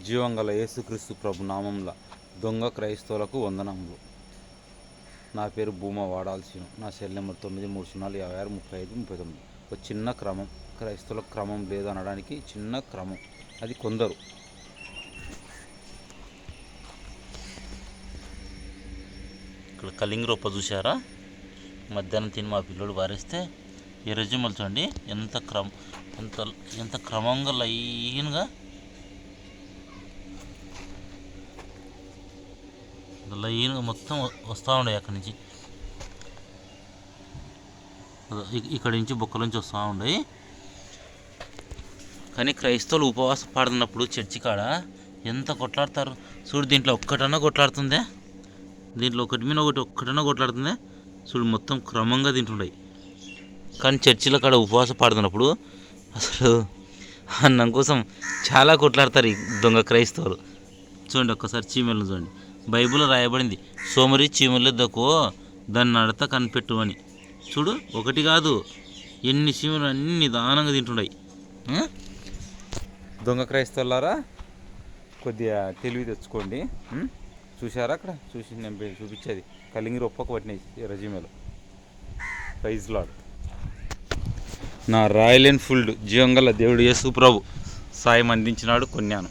జీవంగల యేసుక్రీస్తు ప్రభు నామంల దొంగ క్రైస్తవులకు వందనములు. నా పేరు భూమా వాడాల్సిన. నా సెల్ నెంబర్ తొమ్మిది మూడు సున్నాలు యాభై ఆరు ముప్పై ఐదు ముప్పై తొమ్మిది. ఒక చిన్న క్రమం. క్రైస్తవుల క్రమం లేదు అనడానికి చిన్న క్రమం. అది కొందరు. ఇక్కడ కలింగ రొప్ప చూసారా మధ్యాహ్నం తిని మా పిల్లోడు వారేస్తే ఈ మళ్ళీ చూడండి. ఎంత క్రమ ఎంత ఎంత క్రమంగా లైన్గా లైన్గా మొత్తం వస్తూ ఉండే అక్కడి నుంచి. ఇక్కడి నుంచి బొక్కల నుంచి వస్తూ ఉండయి కానీ క్రైస్తవులు ఉపవాసం పాడుతున్నప్పుడు చర్చి కాడ ఎంత కొట్లాడతారు? చూడు దీంట్లో ఒక్కటన్నా కొట్లాడుతుందే. దీంట్లో ఒకటి మీద ఒకటి ఒక్కటన్నా కొట్లాడుతుందే. చూడు మొత్తం క్రమంగా తింటుండయి కానీ చర్చిలో కాడ ఉపవాసం పాడుతున్నప్పుడు అసలు అన్నం కోసం చాలా కొట్లాడతారు ఈ దొంగ క్రైస్తవులు. చూడండి ఒక్కసారి చీమలను చూడండి. బైబిల్ రాయబడింది. సోమరి చీమలు దక్కో దాన్ని నడత కనిపెట్టు అని. చూడు ఒకటి కాదు ఎన్ని చీమలు అన్ని నిదానంగా తింటున్నాయి దొంగ క్రైస్తవులారా కొద్దిగా తెలివి తెచ్చుకోండి. చూసారా చూశారా అక్కడ? చూసి నేను చూపించేది. కలింగిరి ఒప్పక పట్టినాయి రజీమేలో. ప్రైజ్ లాడ్ నా రాయల్ ఎన్ఫీల్డ్ జీవంగల దేవుడు యేసు ప్రభు సాయం అందించినాడు కొన్నాను.